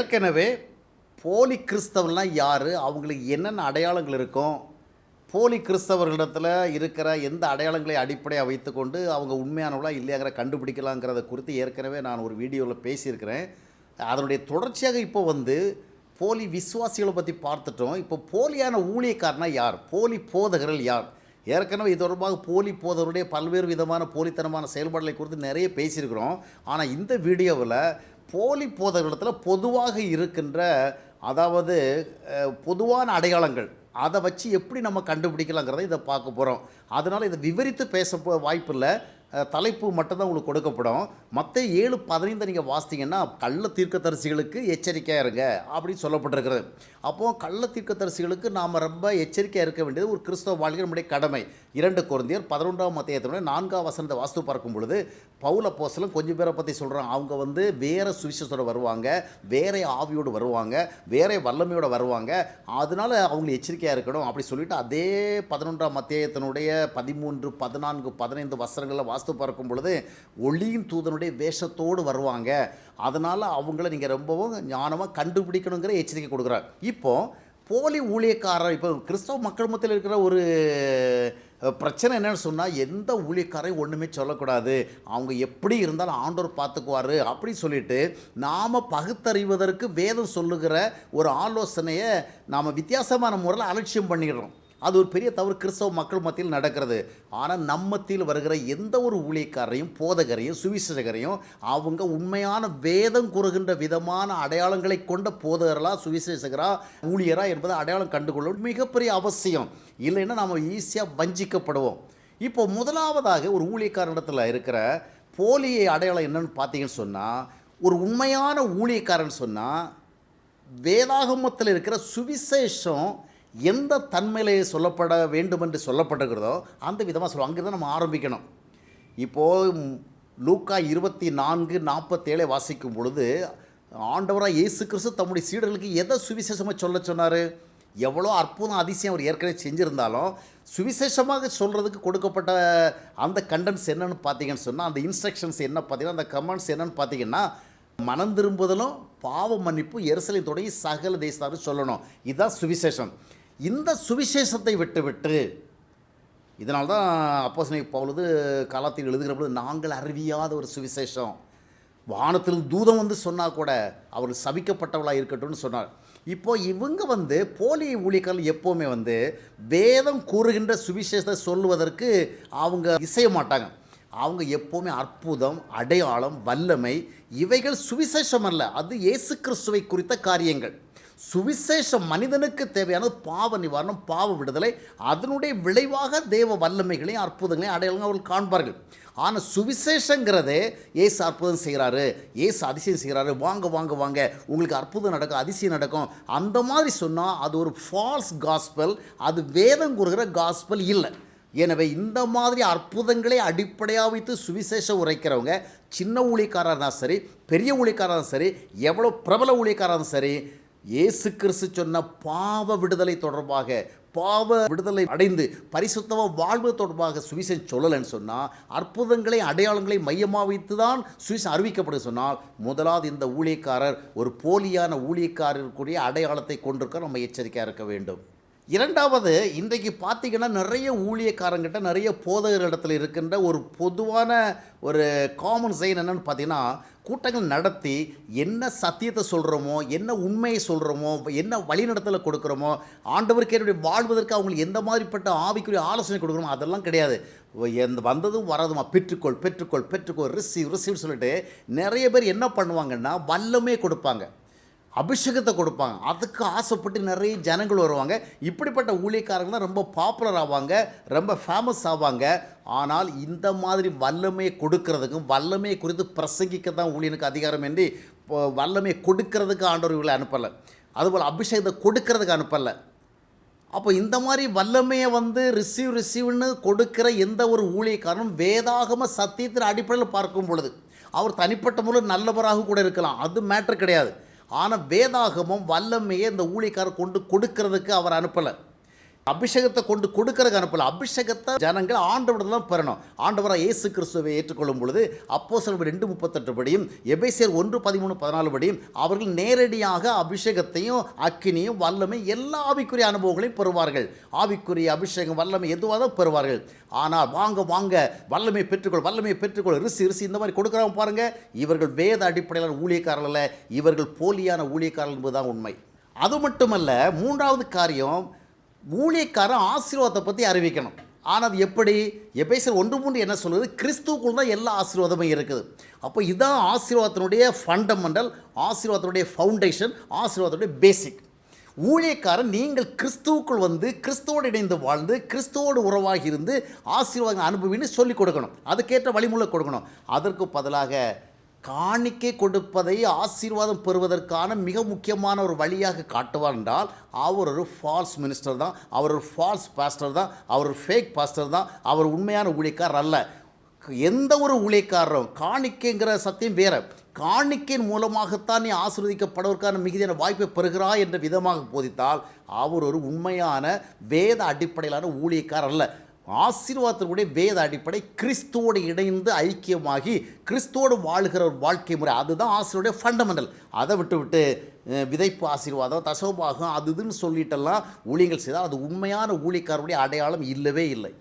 ஏற்கனவே போலி கிறிஸ்தவன்லாம் யார்? அவங்களுக்கு என்னென்ன அடையாளங்கள் இருக்கும்? போலி கிறிஸ்தவர்களிடத்தில் இருக்கிற எந்த அடையாளங்களை அடிப்படையாக வைத்துக்கொண்டு அவங்க உண்மையானவங்களா இல்லையாங்கிற கண்டுபிடிக்கலாங்கிறத குறித்து ஏற்கனவே நான் ஒரு வீடியோவில் பேசியிருக்கிறேன். அதனுடைய தொடர்ச்சியாக இப்போ வந்து போலி விசுவாசிகளை பற்றி பார்த்துட்டோம். இப்போ போலியான ஊழியக்காரனா யார்? போலி போதகர்கள் யார்? ஏற்கனவே இது தொடர்பாக போலி போதவருடைய பல்வேறு விதமான போலித்தனமான செயல்பாடுகளை குறித்து நிறைய பேசியிருக்கிறோம். ஆனால் இந்த வீடியோவில் போலி போதகரிடத்தில் பொதுவாக இருக்கின்ற அதாவது பொதுவான அடையாளங்கள் அதை வச்சு எப்படி நம்ம கண்டுபிடிக்கலாங்கிறத இதை பார்க்க போகிறோம் அதனால் இதை விவரித்து பேச வாய்ப்பு வாய்ப்பில்லை. தலைப்பு மட்டும்தான் உங்களுக்கு கொடுக்கப்படும். மற்ற ஏழு பதினைந்து நீங்கள் வாசித்தீங்கன்னா கள்ள தீர்க்கதரிசிகளுக்கு எச்சரிக்கையாக இருங்க அப்படின்னு சொல்லப்பட்டிருக்கிறது. அப்போது கள்ள தீர்க்கதரிசிகளுக்கு நாம் ரொம்ப எச்சரிக்கையாக இருக்க வேண்டியது ஒரு கிறிஸ்தவ வாழ்க்கை நம்முடைய கடமை. இரண்டு குழந்தையர் பதினொன்றாம் மத்தியத்தினுடைய நான்காம் வசனத்தை வாஸ்து பார்க்கும் பொழுது பவுல போசலும் கொஞ்சம் பேரை பற்றி சொல்கிறாங்க அவங்க வந்து வேற சுவிசேஷத்தோடு வருவாங்க வேற ஆவியோடு வருவாங்க வேற வல்லமையோட வருவாங்க. அதனால அவங்க எச்சரிக்கையாக இருக்கணும் அப்படி சொல்லிவிட்டு அதே பதினொன்றாம் மத்தியத்தினுடைய பதிமூன்று பதினான்கு பதினைந்து வசனங்களில் வாஸ்து பார்க்கும் பொழுது ஒளியின் தூதனுடைய வேஷத்தோடு வருவாங்க. அதனால் அவங்கள நீங்கள் ரொம்பவும் ஞானமாக கண்டுபிடிக்கணுங்கிற எச்சரிக்கை கொடுக்குறாங்க இப்போ போலி ஊழியக்காரர் இப்போ கிறிஸ்தவ மக்கள் மத்தியில் இருக்கிற ஒரு பிரச்சனை என்னன்னு சொன்னால் எந்த ஊழியக்காரையும் ஒன்றுமே சொல்லக்கூடாது. அவங்க எப்படி இருந்தாலும் ஆண்டோர் பார்த்துக்குவார் அப்படி சொல்லிட்டு நாம் பகுத்தறிவதற்கு வேதம் சொல்லுகிற ஒரு ஆலோசனையை நாம் வித்தியாசமான முறையில் அலட்சியம் பண்ணிடுறோம். அது ஒரு பெரிய தவறு கிறிஸ்தவ மக்கள் மத்தியில் நடக்கிறது. ஆனால் நம்மத்தில் வருகிற எந்த ஒரு ஊழியக்காரரையும் போதகரையும் சுவிசேஷகரையும் அவங்க உண்மையான வேதம் கூறுகின்ற விதமான அடையாளங்களை கொண்ட போதகர்களா சுவிசேஷகரா ஊழியரா என்பதை அடையாளம் கண்டுகொள்ள மிகப்பெரிய அவசியம். இல்லைன்னா நாம் ஈஸியாக வஞ்சிக்கப்படுவோம். இப்போ முதலாவதாக ஒரு ஊழியக்காரனிடத்தில் இருக்கிற போலியை அடையாளம் என்னன்னு பார்த்தீங்கன்னு சொன்னால் ஒரு உண்மையான ஊழியக்காரன் சொன்னால் வேதாகமத்தில் இருக்கிற சுவிசேஷம் எந்த தன்மையிலே சொல்லப்பட வேண்டும் என்று சொல்லப்பட்டிருக்கிறதோ அந்த விதமாக சொல்லுவோம். அங்கே தான் நம்ம ஆரம்பிக்கணும். இப்போது லூக்கா இருபத்தி நான்கு நாற்பத்தேழை வாசிக்கும் பொழுது ஆண்டவராக இயேசு கிறிஸ்து தம்முடைய சீடர்களுக்கு எதை சுவிசேஷமாக சொல்ல சொன்னார்? எவ்வளோ அற்புதம் அதிசயம் அவர் ஏற்கனவே செஞ்சுருந்தாலும் சுவிசேஷமாக சொல்கிறதுக்கு கொடுக்கப்பட்ட அந்த கண்டென்ட்ஸ் என்னென்னு பார்த்தீங்கன்னு சொன்னால் அந்த இன்ஸ்ட்ரக்ஷன்ஸ் என்ன பார்த்தீங்கன்னா அந்த கமெண்ட்ஸ் என்னென்னு பார்த்தீங்கன்னா மனம் திரும்புதலும் பாவ மன்னிப்பு எருசலை தொடங்கி சகல தேசத்தாரும் சொல்லணும். இதுதான் சுவிசேஷம். இந்த சுவிசேஷத்தை விட்டு விட்டு தான் அப்போ பவுலது காலத்தில் எழுதுகிற பொழுது நாங்கள் அறிவியாத ஒரு சுவிசேஷம். வானத்திலிருந்து தூதம் வந்து சொன்னால் கூட அவர் சபிக்கப்பட்டவளாக இருக்கட்டும்னு சொன்னார். இப்போ இவங்க வந்து போலி ஊழியர்கள் எப்போவுமே வந்து வேதம் கூறுகின்ற சுவிசேஷத்தை சொல்லுவதற்கு அவங்க இசைய மாட்டாங்க. அவங்க எப்போவுமே அற்புதம் அடையாளம் வல்லமை இவைகள் சுவிசேஷம் அல்ல. அது இயேசு கிறிஸ்துவை குறித்த காரியங்கள். சுவிசேஷம் மனிதனுக்கு தேவையானது பாவ நிவாரணம் பாவ விடுதலை அதனுடைய விளைவாக தேவ வல்லமைகளையும் அற்புதங்களையும் அடையாளங்கள் அவர்கள் காண்பார்கள். ஆனால் சுவிசேஷங்கிறதே ஏசு அற்புதம் செய்கிறாரு ஏசு அதிசயம் செய்கிறாரு வாங்க வாங்க வாங்க உங்களுக்கு அற்புதம் நடக்கும் அதிசயம் நடக்கும். அந்த மாதிரி சொன்னால் அது ஒரு ஃபால்ஸ் காஸ்பல் அது வேதம் கூறுகிற காஸ்பல் இல்லை. எனவே இந்த மாதிரி அற்புதங்களை அடிப்படையாக வைத்து சுவிசேஷம் உரைக்கிறவங்க சின்ன ஊழியக்காரராக இருந்தாலும் சரி பெரிய ஊழியக்காரராக இருந்தாலும் சரி எவ்வளோ பிரபல ஊழியக்காரராக இருந்தாலும் சரி இயேசு கிறிஸ்து சொன்ன பாவ விடுதலை தொடர்பாக பாவ விடுதலை அடைந்து பரிசுத்தமாக வாழ்வு தொடர்பாக சுவிசன் சொல்லலைன்னு சொன்னால் அற்புதங்களை அடையாளங்களை மையமாக வைத்து தான் சுவிசன் அறிவிக்கப்படுது சொன்னால் முதலாவது இந்த ஊழியக்காரர் ஒரு போலியான ஊழியக்காரருக்குரிய அடையாளத்தை கொண்டிருக்க நம்ம எச்சரிக்கையாக இருக்க வேண்டும். இரண்டாவது இன்றைக்கு பார்த்தீங்கன்னா நிறைய ஊழியக்காரங்கிட்ட நிறைய போதகர் இடத்துல இருக்கின்ற ஒரு பொதுவான ஒரு காமன் சைன் என்னென்னு பார்த்தீங்கன்னா கூட்டங்கள் நடத்தி என்ன சத்தியத்தை சொல்கிறோமோ என்ன உண்மையை சொல்கிறோமோ என்ன வழிநடத்தலை கொடுக்குறோமோ ஆண்டவருக்கு என்னுடைய வாழ்வதற்கு அவங்களுக்கு எந்த மாதிரிப்பட்ட ஆவிக்குரிய ஆலோசனை கொடுக்குறோமோ அதெல்லாம் கிடையாது. எந்த வந்ததும் வரதுமா பெற்றுக்கொள் பெற்றுக்கொள் பெற்றுக்கொள் ரிசீவ் ரிசீவ் சொல்லிட்டு நிறைய பேர் என்ன பண்ணுவாங்கன்னா வல்லமே கொடுப்பாங்க. அபிஷேகத்தை கொடுப்பாங்க. அதுக்கு ஆசைப்பட்டு நிறைய ஜனங்கள் வருவாங்க. இப்படிப்பட்ட ஊழியக்காரங்க தான் ரொம்ப பாப்புலர் ஆவாங்க ரொம்ப ஃபேமஸ் ஆவாங்க. ஆனால் இந்த மாதிரி வல்லமையை கொடுக்கறதுக்கும் வல்லமையை குறித்து பிரசங்கிக்க தான் ஊழியனுக்கு அதிகாரம் என்று இப்போ வல்லமையை கொடுக்கறதுக்கு ஆண்டவர் இவங்களை அனுப்பலை. அதுபோல் அபிஷேகத்தை கொடுக்கறதுக்கு அனுப்பலை. அப்போ இந்த மாதிரி வல்லமையை வந்து ரிசீவ் ரிசீவ்னு கொடுக்கிற எந்த ஒரு ஊழியக்காரனும் வேதாகம சத்தியத்தின் அடிப்படையில் பார்க்கும் பொழுது அவர் தனிப்பட்ட முறையில் நல்லவராக கூட இருக்கலாம். அது மேட்ரு கிடையாது. ஆனால் வேதாகமும் வல்லமையை இந்த ஊழியக்காரர் கொண்டு கொடுக்கறதுக்கு அவர் அனுப்பலை. அபிஷேகத்தை கொண்டு கொடுக்கறதுக்கு அனுப்பல. அபிஷேகத்தை ஜனங்கள் ஆண்டவரிடம் தான் பெறணும். ஆண்டவராக இயேசு கிறிஸ்துவை ஏற்றுக்கொள்ளும் பொழுது அப்போ ரெண்டு முப்பத்தெட்டு படியும் எபேசியர் ஒன்று பதிமூணு பதினாலு படியும் அவர்கள் நேரடியாக அபிஷேகத்தையும் அக்கினியும் வல்லமை எல்லா ஆவிக்குரிய அனுபவங்களையும் பெறுவார்கள். ஆவிக்குரிய அபிஷேகம் வல்லமை எதுவாக தான் பெறுவார்கள். ஆனால் வாங்க வாங்க வல்லமை பெற்றுக்கொள் வல்லமை பெற்றுக்கொள் ரிசி ரிசி இந்த மாதிரி கொடுக்குறாங்க பாருங்கள் இவர்கள் வேத அடிப்படையிலான ஊழியக்காரர்கள் இவர்கள் போலியான ஊழியக்காரர்கள் என்பதுதான் உண்மை. அது மட்டுமல்ல மூன்றாவது காரியம் ஊழியக்காரன் ஆசீர்வாதத்தை பற்றி அறிவிக்கணும். ஆனால் அது எப்படி? எபேசர் ஒன்று மூன்று என்ன சொல்வது கிறிஸ்துவுக்குள் தான் எல்லா ஆசீர்வாதமும் இருக்குது. அப்போ இதான் ஆசீர்வாதத்தினுடைய ஃபண்டமெண்டல் ஆசீர்வாதத்தினுடைய ஃபவுண்டேஷன் ஆசீர்வாதத்துடைய பேசிக் ஊழியக்காரன் நீங்கள் கிறிஸ்துவுக்குள் வந்து கிறிஸ்துவோடு இணைந்து வாழ்ந்து கிறிஸ்துவோடு உறவாகி இருந்து ஆசீர்வாதம் அனுபவின்னு சொல்லிக் கொடுக்கணும். அதுக்கேற்ற வழிமுறை கொடுக்கணும். அதற்கு பதிலாக காணிக்கை கொடுப்பதை ஆசீர்வாதம் பெறுவதற்கான மிக முக்கியமான ஒரு வழியாக காட்டுவார் என்றால் அவர் ஒரு ஃபால்ஸ் மினிஸ்டர் தான் அவர் ஒரு ஃபால்ஸ் பாஸ்டர் தான் அவர் ஒரு ஃபேக் பாஸ்டர் தான் அவர் உண்மையான ஊழியக்காரர் அல்ல. எந்த ஒரு ஊழியக்காரரும் காணிக்கைங்கிற சத்தியம் வேறு. காணிக்கையின் மூலமாகத்தான் நீ ஆசீர்வதிக்கப்படுவதற்கான மிகுதியான வாய்ப்பை பெறுகிறாய் என்ற விதமாக போதித்தால் அவர் ஒரு உண்மையான வேத அடிப்படையிலான ஊழியக்காரர் அல்ல. ஆசீர்வாதத்தினுடைய வேத அடிப்படை கிறிஸ்துவோடு இணைந்து ஐக்கியமாகி கிறிஸ்துவோடு வாழ்கிற ஒரு வாழ்க்கை முறை. அதுதான் ஆசிரியருடைய ஃபண்டமெண்டல் அதை விட்டுவிட்டு விதைப்பு ஆசீர்வாதம் தசோபாகம் அது இதுன்னு சொல்லிட்டெல்லாம் ஊழியங்கள் செய்தால் அது உண்மையான ஊழியக்காரருடைய அடையாளம் இல்லவே இல்லை.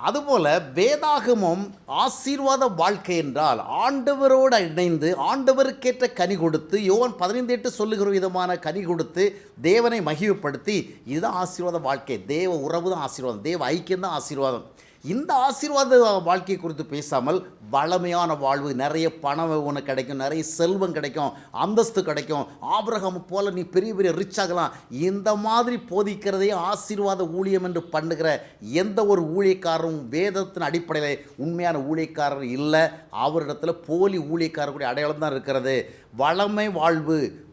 அதுபோல் வேதாகமம் ஆசீர்வாத வாழ்க்கை என்றால் ஆண்டவரோடு இணைந்து ஆண்டவருக்கேற்ற கனி கொடுத்து யோவன் பதினைந்து எட்டு சொல்லுகிற விதமான கனி கொடுத்து தேவனை மகிழ்வுப்படுத்தி இதுதான் ஆசீர்வாத வாழ்க்கை. தேவ உறவு தான் ஆசீர்வாதம். தேவ ஐக்கியம் தான் ஆசீர்வாதம். இந்த ஆசீர்வாத வாழ்க்கை குறித்து பேசாமல் வளமையான வாழ்வு நிறைய பணம் உனக்கு கிடைக்கும் நிறைய செல்வம் கிடைக்கும் அந்தஸ்து கிடைக்கும். ஆபிரகம் போல் நீ பெரிய பெரிய ரிச் ஆகலாம். இந்த மாதிரி போதிக்கிறதே ஆசீர்வாத ஊழியம் என்று பண்ணுகிற எந்த ஒரு ஊழியக்காரரும் வேதத்தின் அடிப்படையில் உண்மையான ஊழியக்காரர் இல்லை. அவரிடத்தில் போலி ஊழியக்காரருடைய அடையாளம் தான் இருக்கிறது. வளமை வாழ்வு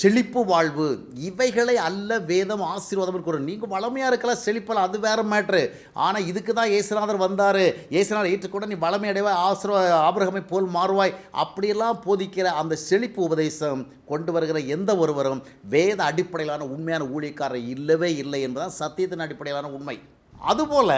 செழிப்பு வாழ்வு. இவைகளை அல்ல வேதம் ஆசீர்வாதம் கூறும். நீங்கள் வளமையாக இருக்கலாம் செழிப்பலாம் அது வேற மேட்ரு ஆனால் இதுக்கு தான் ஏசுநாதர் வந்தார். ஏசுநாதர் ஏற்றுக்கூட நீ வளமை அடைவாய் ஆசீர்வா ஆபிரகமை போல் மாறுவாய். அப்படியெல்லாம் போதிக்கிற அந்த செழிப்பு உபதேசம் கொண்டு வருகிற எந்த ஒருவரும் வேத அடிப்படையிலான உண்மையான ஊழியக்காரர் இல்லவே இல்லை என்பதுதான் சத்தியத்தின் அடிப்படையிலான உண்மை. அதுபோல்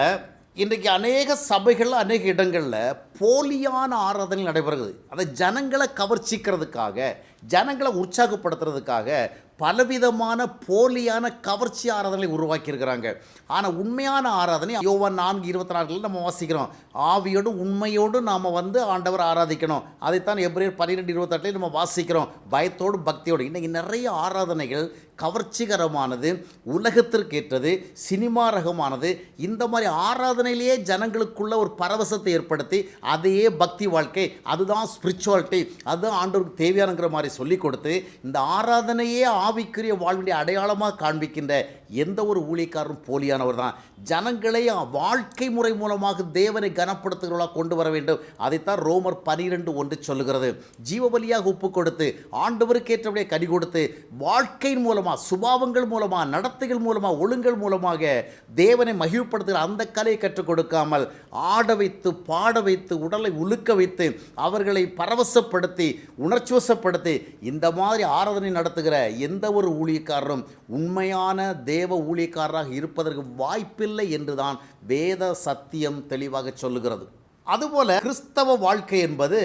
இன்றைக்கு அநேக சபைகள் அநேக இடங்களில் போலியான ஆராதனை நடைபெறுகிறது. அதை ஜனங்களை கவர்ச்சிக்கிறதுக்காக ஜனங்களை உற்சாகப்படுத்துறதுக்காக பலவிதமான போலியான கவர்ச்சி ஆராதனை உருவாக்கியிருக்கிறாங்க. ஆனால் உண்மையான ஆராதனை யோவான் நான்கு இருபத்தி நாலுல நம்ம வாசிக்கிறோம். ஆவியோடும் உண்மையோடும் நாம் வந்து ஆண்டவர் ஆராதிக்கணும். அதைத்தான் எப்ரேர் பன்னிரெண்டு இருபத்தெட்டுலேயும் நம்ம வாசிக்கிறோம். பயத்தோடும் பக்தியோடு இன்றைக்கி நிறைய ஆராதனைகள் கவர்ச்சிகரமானது உலகத்திற்கேற்றது சினிமா ரகமானது இந்த மாதிரி ஆராதனையிலேயே ஜனங்களுக்குள்ள ஒரு பரவசத்தை ஏற்படுத்தி அதையே பக்தி வாழ்க்கை அதுதான் ஸ்பிரிச்சுவாலிட்டி அதுதான் ஆண்டவருக்கு தேவையானங்கிற மாதிரி சொல்லி கொடுத்து இந்த ஆராதனையே ஆவிக்குரிய வாழ்வுடைய அடையாளமாக காண்பிக்கின்ற எந்த ஒரு ஊழியக்காரரும் போலியானவர் தான். ஜனங்களை வாழ்க்கை முறை மூலமாக தேவனை கனப்படுத்துகிறவர்களாக கொண்டு வர வேண்டும். அதைத்தான் ரோமர் பனிரெண்டு ஒன்று சொல்லுகிறது. ஜீவபலியாக ஒப்பு கொடுத்து ஆண்டவருக்கு ஏற்றபடியே கனி கொடுத்து வாழ்க்கையின் மூலமாக சுபாவங்கள் மூலமாக நடத்தைகள் மூலமாக ஒழுங்கல் மூலமாக தேவனை மகிழ்ப்படுத்துகிற அந்த கலையை கற்றுக் கொடுக்காமல் ஆட வைத்து பாட வைத்து உடலை உலுக்க வைத்து அவர்களை பரவசப்படுத்தி உணர்ச்சிவசப்படுத்தி இந்த மாதிரி ஆராதனை நடத்துகிற எந்த ஒரு ஊழியக்காரரும் உண்மையான தேவ ஊழியக்காரராக இருப்பதற்கு வாய்ப்பில்லை என்றுதான் வேத சத்தியம் தெளிவாக சொல்லுகிறது. அதுபோல கிறிஸ்தவ வாழ்க்கை என்பது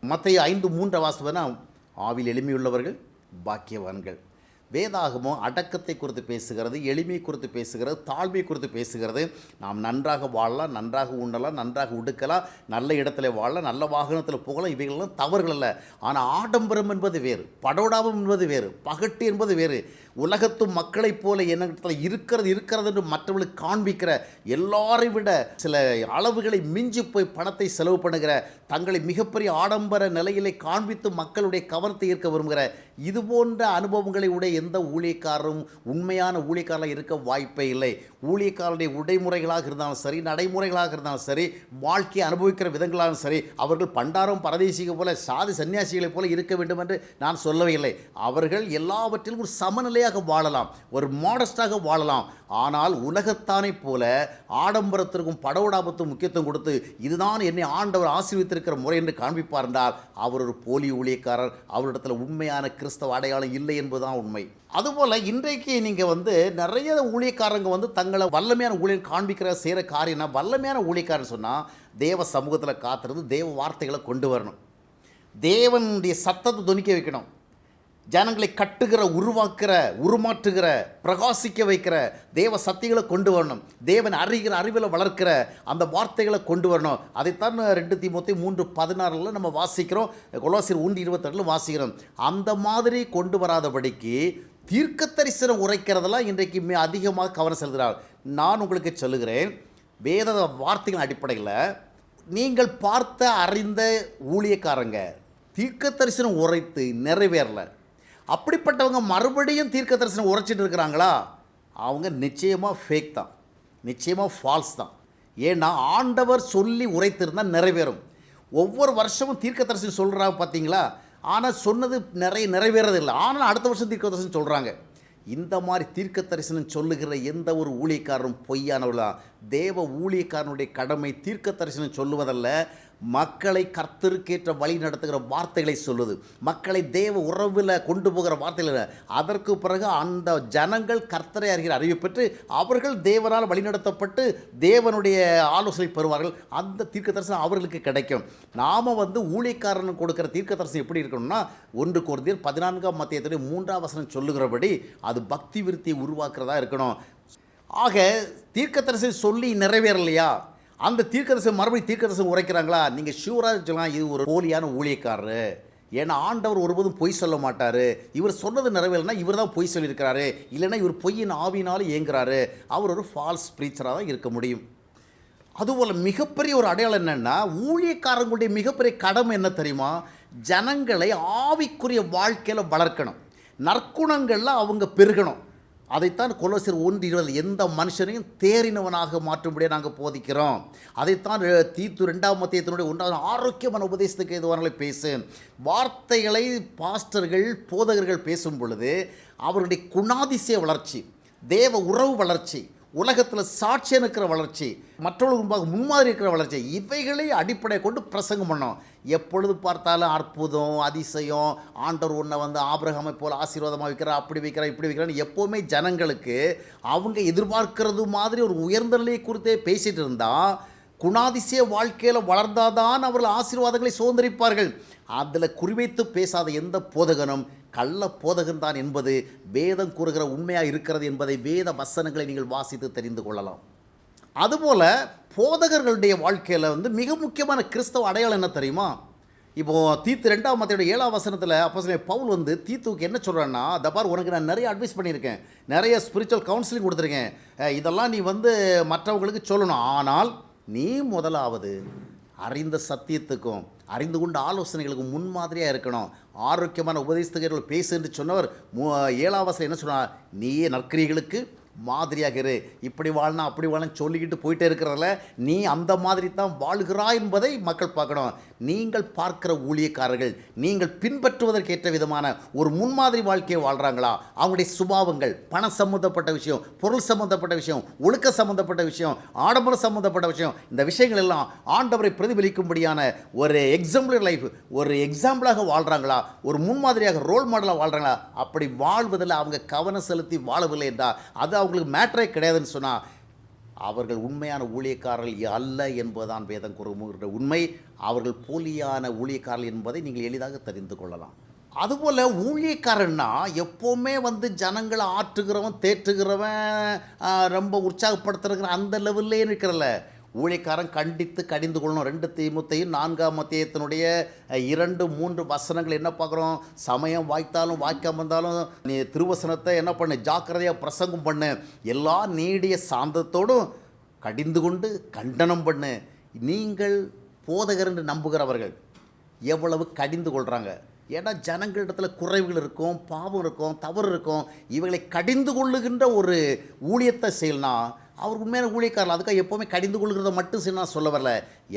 மற்ற ஐந்து மூன்று வாசவனா ஆவில் எளிமையுள்ளவர்கள் பாக்கியவான்கள். வேதாகமோ அடக்கத்தை குறித்து பேசுகிறது எளிமை குறித்து பேசுகிறது தாழ்மை குறித்து பேசுகிறது. நாம் நன்றாக வாழலாம் நன்றாக உண்ணலாம் நன்றாக உடுக்கலாம் நல்ல இடத்துல வாழலாம் நல்ல வாகனத்தில் போகலாம் இவைகளெல்லாம் தவறுகள் அல்ல. ஆனால் ஆடம்பரம் என்பது வேறு படோடாபம் என்பது வேறு பகட்டு என்பது வேறு. உலகத்து மக்களைப் போல என்னிடத்தில் இருக்கிறது இருக்கிறது என்று மற்றவர்களுக்கு காண்பிக்கிற எல்லாரை விட சில அளவுகளை மிஞ்சி போய் பணத்தை செலவு பண்ணுகிற தங்களை மிகப்பெரிய ஆடம்பர நிலையிலே காண்பித்து மக்களுடைய கவனத்தை ஈர்க்க விரும்புகிற இது போன்ற அனுபவங்களை உடைய எந்த ஊழியக்காரரும் உண்மையான ஊழியக்காரராக இருக்க வாய்ப்பே இல்லை. ஊழியக்காரருடைய உடைமுறைகளாக இருந்தாலும் சரி நடைமுறைகளாக இருந்தாலும் சரி வாழ்க்கையை அனுபவிக்கிற விதங்களாலும் சரி அவர்கள் பண்டாரம் பரதேசிகள் போல சாதி சன்னியாசிகளைப் போல இருக்க வேண்டும் என்று நான் சொல்லவே இல்லை. அவர்கள் எல்லாவற்றிலும் ஒரு சமநிலையாக வாழலாம் ஒரு மாடஸ்டாக வாழலாம். ஆனால் உலகத்தானே போல ஆடம்பரத்திற்கும் படவுடாபத்தும் முக்கியத்துவம் கொடுத்து இதுதான் என்னை ஆண்டவர் ஆசீர்வித்திருக்கிற முறை என்று காண்பிப்பார் என்றால் அவர் ஒரு போலி ஊழியக்காரர் அவரிடத்தில் உண்மையான கிறிஸ்தவ அடையாளம் இல்லை என்பதுதான் உண்மை. அதுபோல் இன்றைக்கு நீங்கள் வந்து நிறைய ஊழியக்காரங்க வந்து தங்களை வல்லமையான ஊழியர் காண்பிக்கிற செய்கிற காரியம்னா வல்லமையான ஊழியக்காரன் சொன்னால் தேவ சமூகத்தில் காத்திருந்து தேவ வார்த்தைகளை கொண்டு வரணும். தேவனுடைய சத்தத்தை துணிக்க வைக்கணும். ஜனங்களை கட்டுகிற உருவாக்குற உருமாற்றுகிற பிரகாசிக்க வைக்கிற தேவ சக்திகளை கொண்டு வரணும். தேவன் அறிகிற அறிவில் வளர்க்கிற அந்த வார்த்தைகளை கொண்டு வரணும். அதைத்தான் ரெண்டு தீமூத்தி மூன்று பதினாறில் நம்ம வாசிக்கிறோம். கொலோசியர் ஒன்று இருபத்தெட்டில் வாசிக்கிறோம். அந்த மாதிரி கொண்டு வராதபடிக்கு தீர்க்க தரிசனம் உரைக்கிறதெல்லாம் இன்றைக்கு அதிகமாக கவனம் செலுத்துகிறார். நான் உங்களுக்கு சொல்லுகிறேன் வேத வார்த்தைகள் அடிப்படையில் நீங்கள் பார்த்த அறிந்த ஊழியக்காரங்க தீர்க்க தரிசனம் உரைத்து நிறைவேறல. அப்படிப்பட்டவங்க மறுபடியும் தீர்க்க தரிசனம் உரைச்சிட்டு இருக்கிறாங்களா? அவங்க நிச்சயமாக ஃபேக் தான். நிச்சயமாக ஃபால்ஸ் தான். ஏன்னா ஆண்டவர் சொல்லி உரைத்திருந்தால் நிறைவேறும். ஒவ்வொரு வருஷமும் தீர்க்க தரிசனம் சொல்கிறாங்க பார்த்தீங்களா ஆனால் சொன்னது நிறைய நிறைவேறதில்லை. ஆனால் அடுத்த வருஷம் தீர்க்க தரிசனம் சொல்கிறாங்க இந்த மாதிரி தீர்க்க தரிசனம் சொல்லுகிற எந்த ஒரு ஊழியக்காரரும் பொய்யானவர்களாக தேவ ஊழியக்காரனுடைய கடமை தீர்க்க தரிசனம் சொல்லுவதல்ல மக்களை கர்த்தருக்கேற்ற வழி நடத்துகிற வார்த்தைகளை சொல்லுது. மக்களை தேவ உறவில் கொண்டு போகிற வார்த்தைகள் அதற்கு பிறகு அந்த ஜனங்கள் கர்த்தரை அறிகிற அறிவு பெற்று அவர்கள் தேவனால் வழிநடத்தப்பட்டு தேவனுடைய ஆலோசனை பெறுவார்கள். அந்த தீர்க்க தரிசனம் அவர்களுக்கு கிடைக்கும். நாம் வந்து ஊழியக்காரன் கொடுக்குற தீர்க்க தரிசனம் எப்படி இருக்கணும்னா ஒன்று குருந்தியர் பதினான்காம் மத்தியத்துடைய மூன்றாம் வசனம் சொல்லுகிறபடி அது பக்தி விருத்தியை உருவாக்குறதா இருக்கணும். ஆக தீர்க்கதரிசனம் சொல்லி நிறைவேறலையா? அந்த தீர்க்கதரிசனம் மறுபடியும் தீர்க்கதரிசனம் உரைக்கிறாங்களா? நீங்கள் ஷூராக சொல்லலாம் இது ஒரு போலியான ஊழியக்காரரு. ஏன்னா ஆண்டவர் ஒருபோதும் பொய் சொல்ல மாட்டார். இவர் சொன்னது நிறைவேறலைன்னா இவர் தான் பொய் சொல்லியிருக்கிறாரு. இல்லைன்னா இவர் பொய்யின் ஆவினாலும் இயங்குறாரு அவர் ஒரு ஃபால்ஸ் ப்ரீச்சராக தான் இருக்க முடியும். அதுபோல் மிகப்பெரிய ஒரு அடையாளம் என்னென்னா ஊழியக்காரங்களுடைய மிகப்பெரிய கடமை என்ன தெரியுமா? ஜனங்களை ஆவிக்குரிய வாழ்க்கையில் வளர்க்கணும். நற்குணங்களில் அவங்க பெருகணும். அதைத்தான் கொலோசியர் ஒன்று இருபது எந்த மனுஷனையும் தேறினவனாக மாற்றும்படியாக நாங்கள் போதிக்கிறோம். அதைத்தான் தீத்து ரெண்டாம் மத்தியத்தினுடைய ஒன்றாவது ஆரோக்கியமான உபதேசத்துக்கு எதுவானாலே பேசு வார்த்தைகளை பாஸ்டர்கள் போதகர்கள் பேசும் பொழுது அவருடைய குணாதிசய வளர்ச்சி தேவ உறவு வளர்ச்சி உலகத்தில் சாட்சியம் இருக்கிற வளர்ச்சி மற்றவர்களுக்கு முன்பாக முன்மாதிரி இருக்கிற வளர்ச்சி இவைகளை அடிப்படை கொண்டு பிரசங்கம் பண்ணோம் எப்பொழுது பார்த்தாலும் அற்புதம் அதிசயம் ஆண்டவர் உன்னை வந்து ஆபிரகமை போல் ஆசீர்வாதமாக வைக்கிற அப்படி வைக்கிற இப்படி வைக்கிறான்னு எப்போவுமே ஜனங்களுக்கு அவங்க எதிர்பார்க்கிறது மாதிரி ஒரு உயர்ந்த நிலையை குறித்தே பேசிகிட்டு இருந்தால் குணாதிசய வாழ்க்கையில் வளர்ந்தாதான் அவர்கள் ஆசீர்வாதங்களை சுதந்திரிப்பார்கள். அதில் குறிவைத்து பேசாத எந்த போதகனும் கள்ள போதகன்தான் என்பது வேதம் கூறுகிற உண்மையாக இருக்கிறது என்பதை வேத வசனங்களை நீங்கள் வாசித்து தெரிந்து கொள்ளலாம். அதுபோல் போதகர்களுடைய வாழ்க்கையில் வந்து மிக முக்கியமான கிறிஸ்தவ அடையாளம் என்ன தெரியுமா? இப்போது தீத்து ரெண்டாம் மத்தையோட ஏழாம் வசனத்தில் அப்போ பவுல் வந்து தீத்துவுக்கு என்ன சொல்கிறான்னா தபார் உனக்கு நான் நிறைய அட்வைஸ் பண்ணியிருக்கேன். நிறைய ஸ்பிரிச்சுவல் கவுன்சிலிங் கொடுத்துருக்கேன். இதெல்லாம் நீ வந்து மற்றவங்களுக்கு சொல்லணும். ஆனால் நீ முதலாவது அறிந்த சத்தியத்துக்கும் அறிந்து கொண்ட ஆலோசனைகளுக்கும் முன்மாதிரியாக இருக்கணும். ஆரோக்கியமான உபதேசத்துக்கு பேசு என்று சொன்னவர் மூ ஏழாம் என்ன சொன்னார்? நீயே நற்கிரிகளுக்கு மாதிரியாக இரு. இப்படி வாழணும் அப்படி வாழணும் சொல்லிக்கிட்டு போயிட்டே இருக்கிறதுல நீ அந்த மாதிரி தான் வாழ்கிறாய் என்பதை மக்கள் பார்க்கணும். நீங்கள் பார்க்கிற ஊழியக்காரர்கள் நீங்கள் பின்பற்றுவதற்கேற்ற விதமான ஒரு முன்மாதிரி வாழ்க்கையை வாழ்கிறாங்களா அவங்களுடைய சுபாவங்கள் பண சம்மந்தப்பட்ட விஷயம் பொருள் சம்மந்தப்பட்ட விஷயம் ஒழுக்க சம்மந்தப்பட்ட விஷயம் ஆடம்பரம் சம்மந்தப்பட்ட விஷயம் இந்த விஷயங்கள் எல்லாம் ஆண்டவரை பிரதிபலிக்கும்படியான ஒரு எக்ஸாம்பிள் லைஃப் ஒரு எக்ஸாம்பிளாக வாழ்கிறாங்களா ஒரு முன்மாதிரியாக ரோல் மாடலாக வாழ்கிறாங்களா அப்படி வாழ்வதில் அவங்க கவனம் செலுத்தி வாழவில்லை என்றால் அது அவர்களுக்கு மேட்டரே கிடையாதுன்னு சொன்னால் அவர்கள் உண்மையான ஊழியக்காரர்கள் அல்ல என்பதுதான் வேதம் கூறுகிற உண்மை. அவர்கள் போலியான ஊழியக்காரர்கள் என்பதை நீங்கள் எளிதாக தெரிந்து கொள்ளலாம். அதுபோல் ஊழியக்காரன்னா எப்போவுமே வந்து ஜனங்களை ஆற்றுகிறவன் தேற்றுகிறவன் ரொம்ப உற்சாகப்படுத்துகிற அந்த லெவல்லே இருக்கிறல்ல ஊழியக்காரன் கண்டித்து கடிந்து கொள்ளணும். ரெண்டு தீமுத்தையும் நான்காம் மத்தியத்தினுடைய இரண்டு மூன்று வசனங்கள் என்ன பார்க்குறோம்? சமயம் வாய்த்தாலும் வாய்க்காம இருந்தாலும் நீ திருவசனத்தை என்ன பண்ணு? ஜாக்கிரதையாக பிரசங்கம் பண்ணு. எல்லா நீடிய சாந்தத்தோடும் கடிந்து கொண்டு கண்டனம் பண்ணு. நீங்கள் போதகர் என்று நம்புகிறவர்கள் எவ்வளவு கடிந்து கொள்கிறாங்க ஏன்னா ஜனங்களிடத்தில் குறைவுகள் இருக்கும் பாவம் இருக்கும் தவறு இருக்கும். இவைகளை கடிந்து கொள்ளுகின்ற ஒரு ஊழியத்தை செய்யலாம் அவர் உண்மையான ஊழியக்காரர் அதுக்காக எப்போவுமே கடிந்து கொள்கிறத மட்டும் நான் சொல்ல வரல.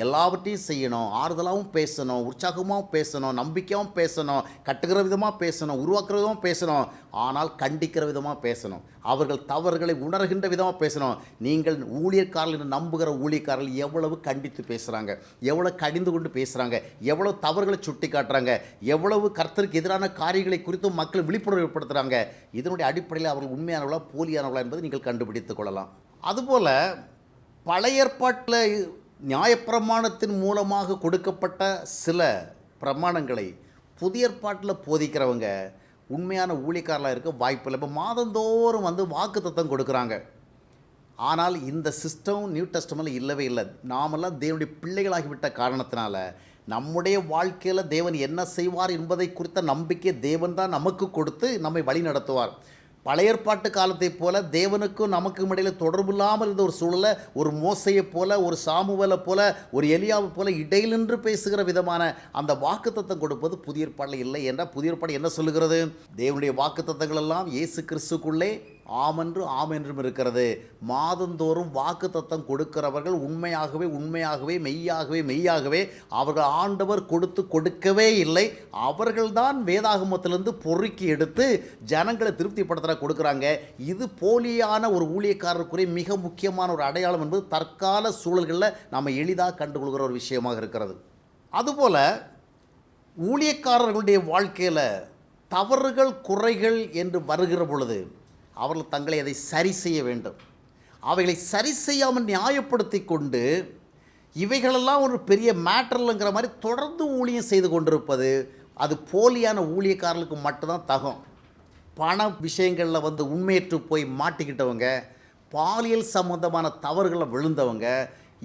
எல்லாவற்றையும் செய்யணும். ஆறுதலாகவும் பேசணும். உற்சாகமாகவும் பேசணும். நம்பிக்கையாகவும் பேசணும். கட்டுகிற விதமாக பேசணும். உருவாக்குற விதமாக பேசணும். ஆனால் கண்டிக்கிற விதமாக பேசணும். அவர்கள் தவறுகளை உணர்கின்ற விதமாக பேசணும். நீங்கள் ஊழியக்காரர்கள் என்று நம்புகிற ஊழியக்காரர்கள் எவ்வளவு கண்டித்து பேசுகிறாங்க எவ்வளோ கடிந்து கொண்டு பேசுகிறாங்க எவ்வளோ தவறுகளை சுட்டி காட்டுறாங்க எவ்வளவு கர்த்தருக்கு எதிரான காரியங்களை குறித்தும் மக்கள் விழிப்புணர்வு ஏற்படுத்துகிறாங்க இதனுடைய அடிப்படையில் அவர்கள் உண்மையானவர்களா போலியானவர்களா என்பதை நீங்கள் கண்டுபிடித்துக் கொள்ளலாம். அதுபோல் பழைய ஏற்பாட்டில் நியாயப்பிரமாணத்தின் மூலமாக கொடுக்கப்பட்ட சில பிரமாணங்களை புதிய ஏற்பாட்டில் போதிக்கிறவங்க உண்மையான ஊழியக்காரலாக இருக்க வாய்ப்பு இல்லை. இப்போ மாதந்தோறும் வந்து வாக்கு கொடுக்குறாங்க. ஆனால் இந்த சிஸ்டம் நியூ டெஸ்டமில் இல்லவே இல்லை. நாமெல்லாம் தேவனுடைய பிள்ளைகளாகிவிட்ட காரணத்தினால நம்முடைய வாழ்க்கையில் தேவன் என்ன செய்வார் என்பதை குறித்த நம்பிக்கை தேவன் தான் நமக்கு கொடுத்து நம்மை வழி நடத்துவார் பழைய ஏற்பாட்டு காலத்தைப் போல தேவனுக்கும் நமக்கும் இடையில் தொடர்பு இல்லாமல் இருந்த ஒரு சூழலை ஒரு மோசையைப் போல ஒரு சாமுவலை போல ஒரு எலியாவை போல இடையிலின்று பேசுகிற விதமான அந்த வாக்குத்தத்தம் கொடுப்பது புதிய ஏற்பாடில் இல்லை என்றால் புதிய ஏற்பாடு என்ன சொல்லுகிறது? தேவனுடைய வாக்குத்தத்தங்கள் எல்லாம் இயேசு கிறிஸ்துக்குள்ளே ஆமென்று ஆம் என்றும் இருக்கிறது. மாதந்தோறும் வாக்கு தத்தம் கொடுக்கிறவர்கள் உண்மையாகவே உண்மையாகவே மெய்யாகவே மெய்யாகவே அவர்கள் ஆண்டவர் கொடுத்து கொடுக்கவே இல்லை. அவர்கள்தான் வேதாகமத்திலிருந்து பொறுக்கி எடுத்து ஜனங்களை திருப்திப்படுத்துகிற கொடுக்குறாங்க. இது போலியான ஒரு ஊழியக்காரருக்குரிய மிக முக்கியமான ஒரு அடையாளம் என்பது தற்கால சூழல்களில் நம்ம எளிதாக கண்டுகொள்கிற ஒரு விஷயமாக இருக்கிறது. அதுபோல் ஊழியக்காரர்களுடைய வாழ்க்கையில் தவறுகள் குறைகள் என்று வருகிற பொழுது அவர்கள் தங்களை அதை சரி செய்ய வேண்டும். அவைகளை சரி செய்யாமல் நியாயப்படுத்தி கொண்டு இவைகளெல்லாம் ஒரு பெரிய மேட்டர்லங்கிற மாதிரி தொடர்ந்து ஊழியம் செய்து கொண்டிருப்பது அது போலியான ஊழியக்காரர்களுக்கு மட்டும்தான் தகும். பண விஷயங்களில் வந்து உண்மையற்று போய் மாட்டிக்கிட்டவங்க பாலியல் சம்பந்தமான தவறுகளை விழுந்தவங்க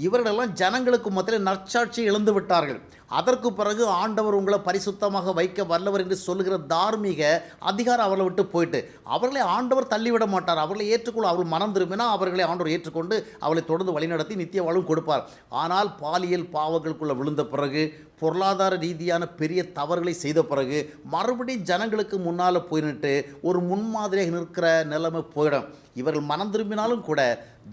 இவர்களெல்லாம் ஜனங்களுக்கு மத்தியில் நற்சாட்சி இழந்து விட்டார்கள். அதற்கு பிறகு ஆண்டவர் உங்களை பரிசுத்தமாக வைக்க வல்லவர் என்று சொல்லுகிற தார்மீக அதிகாரம் அவர்களை விட்டு போயிட்டு அவர்களை ஆண்டவர் தள்ளிவிட மாட்டார். அவர்களை ஏற்றுக்கொள்ள அவர்கள் மனம் திரும்பினா அவர்களை ஆண்டவர் ஏற்றுக்கொண்டு அவளை தொடர்ந்து வழிநடத்தி நித்திய வாழ்வும் கொடுப்பார். ஆனால் பாலியல் பாவங்களுக்குள்ளே விழுந்த பிறகு பொருளாதார ரீதியான பெரிய தவறுகளை செய்த பிறகு மறுபடியும் ஜனங்களுக்கு முன்னால் போயிட்டு ஒரு முன்மாதிரியாக நிற்கிற நிலைமை போயிடும். இவர்கள் மனம் திரும்பினாலும் கூட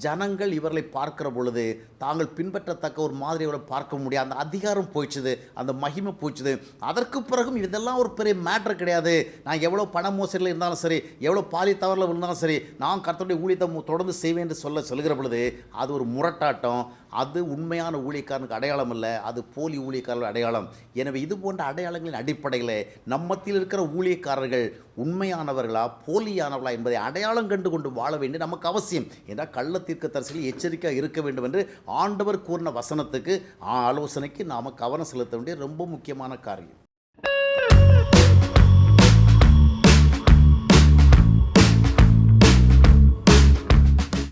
ஜனங்கள் இவர்களை பார்க்கிற பொழுது தாங்கள் பின்பற்றத்தக்க ஒரு மாதிரி இவரை பார்க்க முடியாது. அந்த அதிகாரம் போயிடுச்சு போயிடுச்சுது அந்த மகிமை போயிடுச்சுது அதற்கு பிறகும் இதெல்லாம் ஒரு பெரிய மேட்ரு கிடையாது. நான் எவ்வளோ பண மோசடியில் இருந்தாலும் சரி எவ்வளோ பாலி தவறில் இருந்தாலும் சரி நான் கருத்துடைய ஊழியத்தை தொடர்ந்து செய்வேன் என்று சொல்ல சொல்கிற பொழுது அது ஒரு முரட்டாட்டம். அது உண்மையான ஊழியக்காரனுக்கு அடையாளம் இல்லை அது போலி ஊழியக்காரர்கள் அடையாளம். எனவே இது போன்ற அடையாளங்களின் அடிப்படையில் நம்மத்தில் இருக்கிற ஊழியக்காரர்கள் உண்மையானவர்களா போலியானவர்களா என்பதை அடையாளம் கண்டு கொண்டு வாழ வேண்டிய நமக்கு அவசியம். என்றால் கள்ள தீர்க்க தரிசிகள் எச்சரிக்கையாக இருக்க வேண்டும் என்று ஆண்டவர் கூறின வசனத்துக்கு ஆலோசனைக்கு நாம் கவனம் செலுத்த வேண்டிய ரொம்ப முக்கியமான காரியம்.